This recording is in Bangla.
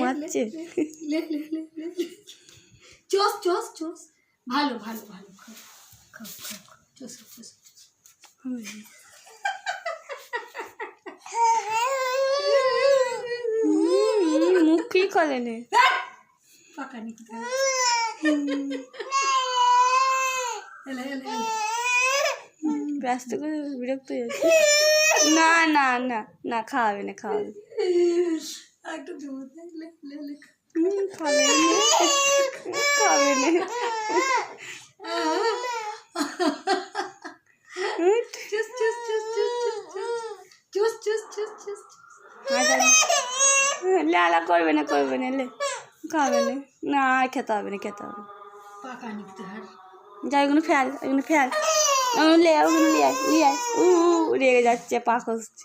মারছে। চোস চোস চোস। ভালো ভালো ভালো। খাও খাও খাও খাও। চোস চোস মুখ কি করে নে। পাকা নি কোথায় এলে এলে এলে। ব্যস্ত করে বিরক্ত হয়ে যাচ্ছে। না না না না খাওয়াবে না খাওয়াবে একটু জমিতে খাবে খাবে চুস আচ্ছা। লালা করবে না করবে না লে। খাবে না। খেতে হবে না খেতে হবে যা ওগুলো ফেল ওগুলো ফেল। ওগুলো লে ওগুলো লিয়ে লিয়ে উ রেগে যাচ্ছে পাক হচ্ছে।